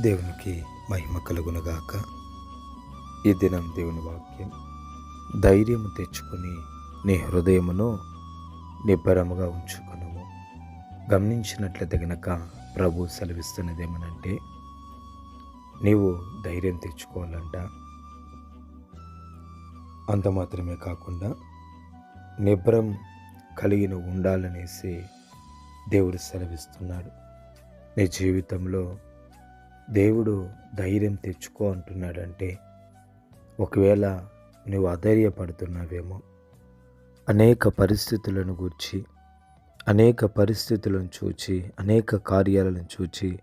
దేవునికి మహిమ కలుగునగాక. ఈ దినం దేవుని వాక్యం. ధైర్యం తెచ్చుకొని నీ హృదయమును నిబ్బరముగా ఉంచుకునము. గమనించినట్లయితే గనక ప్రభు సెలవిస్తున్నదేమనంటే నీవు ధైర్యం తెచ్చుకోవాలంట. అంత మాత్రమే కాకుండా నిబ్రం కలిగిన ఉండాలనేసి దేవుడు సెలవిస్తున్నాడు. నీ జీవితంలో దేవుడు ధైర్యం తెచ్చుకో అంటున్నాడంటే ఒకవేళ నువ్వు అధైర్యపడుతున్నావేమో అనేక పరిస్థితులను గూర్చి అనేక పరిస్థితులను చూచి అనేక కార్యాలను చూచి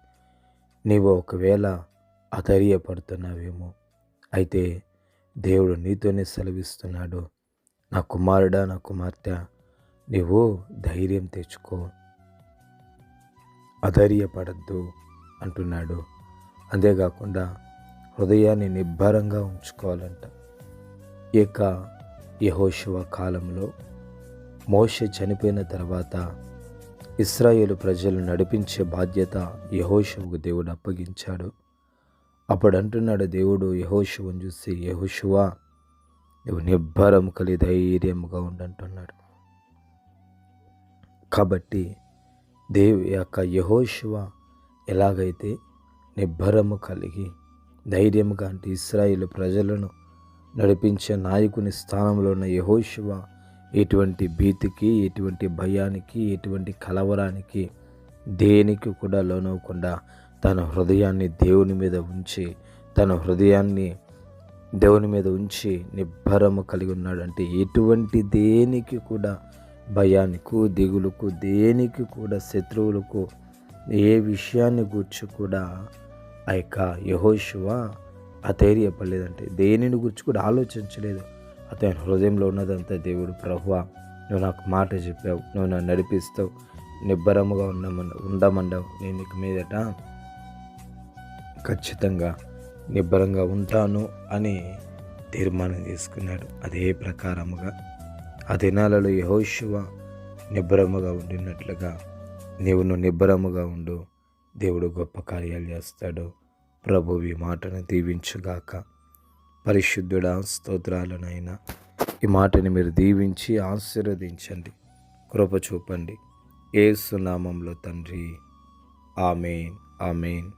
నీవు ఒకవేళ అధైర్యపడుతున్నావేమో అయితే దేవుడు నీతోనే సెలవిస్తున్నాడు. నా కుమారుడా నా కుమార్తె నీవు ధైర్యం తెచ్చుకో. అధైర్యపడద్దు అంటున్నాడు. అంతేకాకుండా హృదయాన్ని నిబ్బరంగా ఉంచుకోవాలంట. ఈ యొక్క యహోశివ కాలంలో మోష చనిపోయిన తర్వాత ఇస్రాయేలు ప్రజలు నడిపించే బాధ్యత యహోశివకు దేవుడు అప్పగించాడు. అప్పుడు అంటున్నాడు దేవుడు యహోశివను చూసి యహోశివ నువ్వు నిబ్బరం కలి ధైర్యంగా ఉండంటున్నాడు. కాబట్టి దేవు యొక్క యహోశివ ఎలాగైతే నిబ్బరము కలిగి ధైర్యముగా అంటే ఇస్రాయిల్ ప్రజలను నడిపించే నాయకుని స్థానంలో ఉన్న యహోశివ ఎటువంటి భీతికి ఎటువంటి భయానికి ఎటువంటి కలవరానికి దేనికి కూడా లోనవ్వకుండా తన హృదయాన్ని దేవుని మీద ఉంచి తన హృదయాన్ని దేవుని మీద ఉంచి నిబ్బరము కలిగి ఉన్నాడంటే ఎటువంటి దేనికి కూడా భయానికి దిగులకు దేనికి కూడా శత్రువులకు ఏ విషయాన్ని గూర్చి కూడా ఆ యొక్క యహోశివ అధైర్యపడలేదంటే దేనిని గురించి కూడా ఆలోచించలేదు. అతని హృదయంలో ఉన్నదంతా దేవుడు ప్రభువా నువ్వు నాకు మాట చెప్పావు నువ్వు నన్ను నడిపిస్తావు నిబ్బరముగా ఉండమన్న ఉండమన్నావు. నేను ఇక మీదట ఖచ్చితంగా నిబ్బరంగా ఉంటాను అని తీర్మానం చేసుకున్నాడు. అదే ప్రకారముగా ఆ దినాలలో యహోశివ నిబ్బరముగా ఉండినట్లుగా నీవు నువ్వు నిబ్బరముగా ఉండు దేవుడు గొప్ప కార్యాలు చేస్తాడు. ప్రభు ఈ మాటను దీవించుగాక. పరిశుద్ధుడా స్తోత్రాలనైనా ఈ మాటని మీరు దీవించి ఆశీర్వదించండి. కృప చూపండి. ఏసునామంలో తండ్రి. Amen amen.